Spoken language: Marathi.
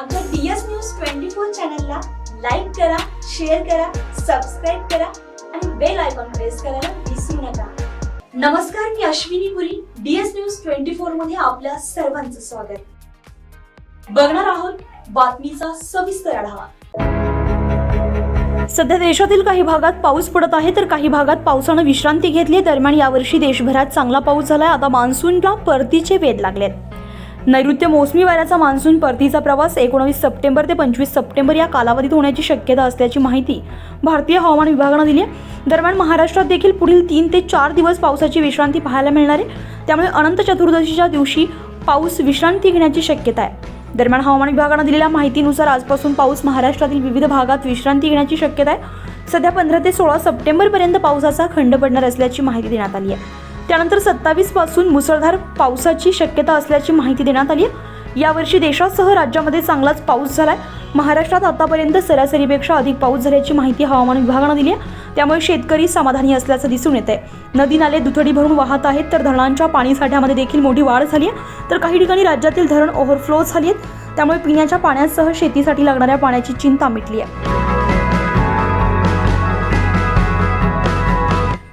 आमच्या डीएस न्यूज ट्वेंटी फोर चॅनलला लाईक करा शेअर करा सबस्क्राईब करा आणि बेल आयकॉन प्रेस करायला विसरू नका. नमस्कार मी Ashwini Puri DS news twenty फोरमध्ये आपल्या सर्वांचं स्वागत. बघणार आहोत बातमीचा सविस्तर आढावा. सध्या देशातील काही भागात पाऊस पडत आहे तर काही भागात पावसानं विश्रांती घेतली दरम्यान यावर्षी देशभरात चांगला पाऊस झालाय. आता मान्सूनला परतीचे वेध लागलेत. नैऋत्य मोसमी वाऱ्याचा मान्सून परतीचा प्रवास एकोणवीस सप्टेंबर ते पंचवीस सप्टेंबर या कालावधीत होण्याची शक्यता असल्याची माहिती भारतीय हवामान विभागानं दिली आहे. दरम्यान महाराष्ट्रात देखील पुढील तीन ते चार दिवस पावसाची विश्रांती पाहायला मिळणार आहे. त्यामुळे अनंत चतुर्दशीच्या दिवशी पाऊस विश्रांती घेण्याची शक्यता आहे. दरम्यान हवामान विभागानं दिलेल्या माहितीनुसार आजपासून पाऊस महाराष्ट्रातील विविध भागात विश्रांती घेण्याची शक्यता आहे. सध्या पंधरा ते सोळा सप्टेंबरपर्यंत पावसाचा खंड पडणार असल्याची माहिती देण्यात आली आहे. त्यानंतर सत्तावीसपासून मुसळधार पावसाची शक्यता असल्याची माहिती देण्यात आली आहे. यावर्षी देशासह राज्यामध्ये चांगलाच पाऊस झालाय. महाराष्ट्रात आतापर्यंत सरासरीपेक्षा अधिक पाऊस झाल्याची माहिती हवामान विभागानं दिली आहे. त्यामुळे शेतकरी समाधानी असल्याचं दिसून येत आहे नदी नाले दुथडी भरून वाहत आहेत तर धरणांच्या पाणीसाठ्यामध्ये देखील मोठी वाढ झाली आहे. तर काही ठिकाणी राज्यातील धरण ओव्हरफ्लो झाली आहेत. त्यामुळे पिण्याच्या पाण्यासह शेतीसाठी लागणाऱ्या पाण्याची चिंता मिटली आहे.